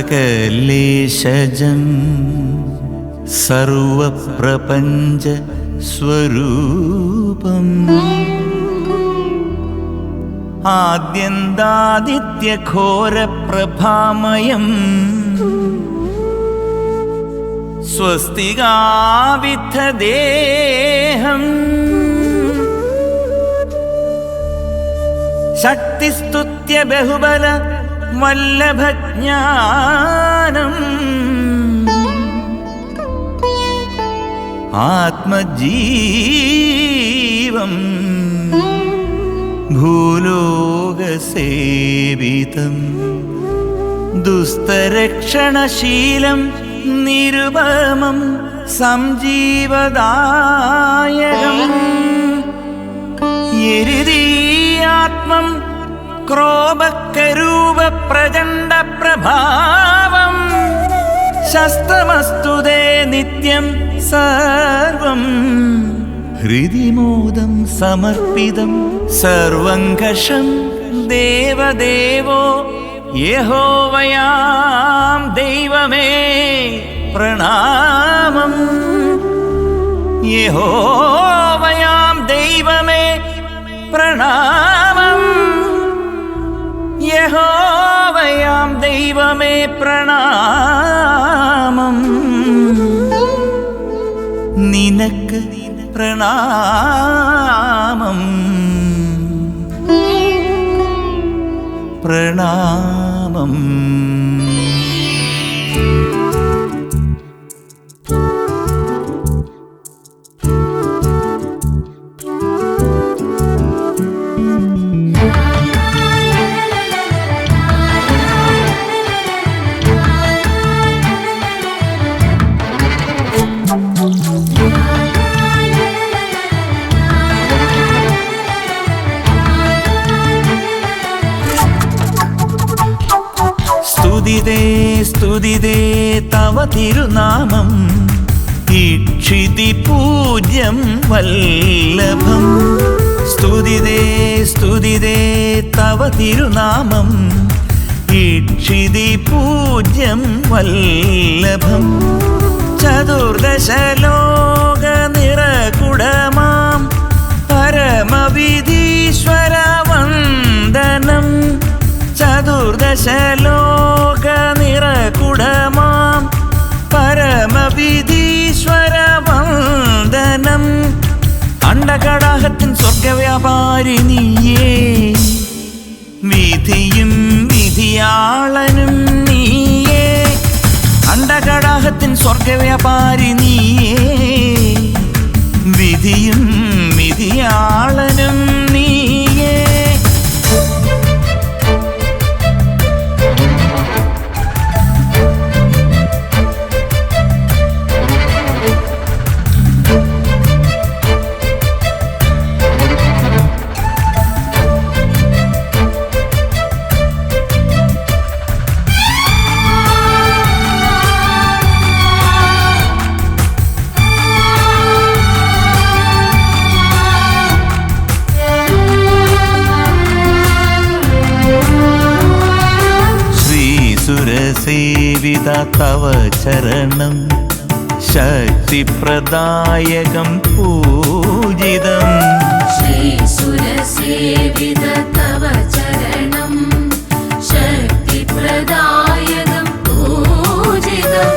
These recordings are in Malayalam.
सकलेशजं सर्वप्रपञ्च स्वरूपम् आद्यन्तादित्यघोरप्रभामयम् स्वस्तिगाविद्धदेहम् शक्तिस्तुत्य बहुबल വല്ലഭജ്ഞാനം ആത്മജീവം ഭൂലോകസേവിതം. ദുസ്തരക്ഷണശീലം നിരുപമം സംജീവദായകം. എരുതീയാത്മം ക്രോമക്കരൂപ പ്രചണ്ഡ പ്രഭാവം ശസ്ത്രമസ്തുതേ നിത്യം സർവം. ഹൃതിമോദം സമർപ്പിതം സർവങ്കഷം ദേവദേവോ യഹോവയാം ദൈവമേ പ്രണാമം. യഹോവയാം ദൈവമേ പ്രണാമം യഹോവയാം ദൈവമേ പ്രണാമം. നിനക്ക് പ്രണാമം. പ്രണാമം. സ്തുതിതേ തവ തിരുനാമം ഈക്ഷിതി പൂജ്യം വല്ലഭം. സ്തുതിതേ സ്തുതിതേ തവ തിരുനാമം ഈക്ഷിതി പൂജ്യം വല്ലഭം ചതുർദശലോക ചതുർദശലോക നിറകുടമാം പരമവിധീശ്വര വന്ദനം അണ്ടകടാഹത്തിൻ സ്വർഗവ്യാപാരി നീയേ. വിധിയും വിധിയാളനും നീയേ. അണ്ടകടാഹത്തിൻ സ്വർഗവ്യാപാരി നീയേ. വിധിയും വിധിയാളനും പിതാ തവ ചരണം ശക്തിപ്രദായകം പൂജിതം. ശ്രീ സുരസേവിത തവ ചരണം ശക്തിപ്രദായകം പൂജിതം.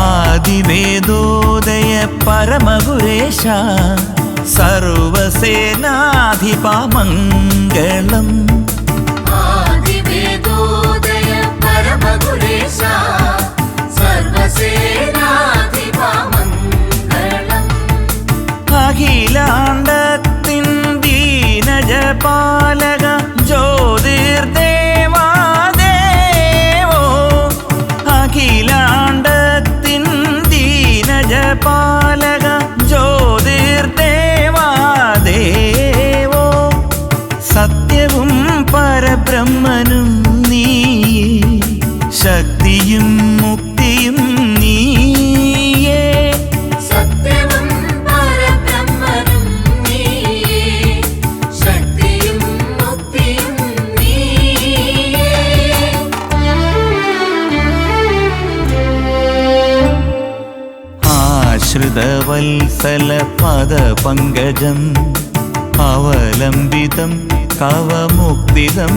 ആദിവേദോദയ പരമഗുരേശ സർവസേനാധിപമംഗളം ശക്തിയും മുക്തിയും നീയേ. സത്യവും പരബ്രഹ്മനും നീയേ. ശക്തിയും മുക്തിയും നീയേ. ആശ്രിതവത്സല പദപങ്കജം അവലംബിതം കവമുക്തിതം.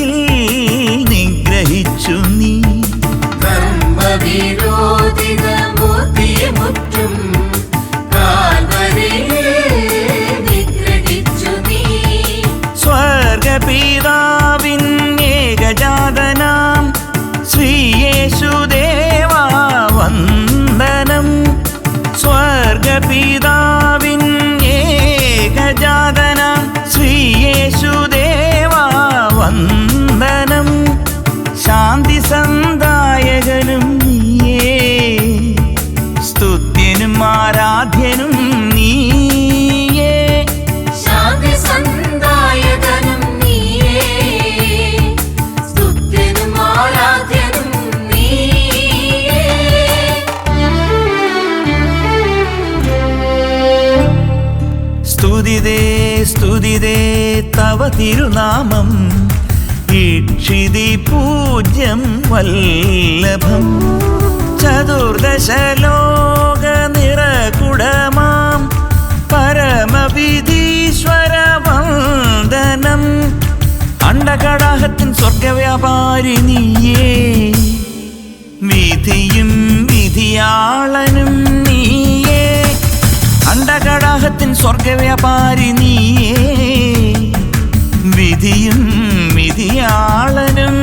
തവ തിരുനാമം ഈക്ഷിതി പൂജ്യം വല്ലഭം ചതുർദശലോക നിറകുടമാം പരമവിധീശ്വര വന്ദനം അണ്ടകടാഹത്തിൻ സ്വർഗവ്യാപാരി നീയേ വിധിയും വിധിയാളനും നീയേ. അണ്ടകടാഹത്തിൻ സ്വർഗവ്യാപാരി നീയേ. വിധിയും വിധിയാളനും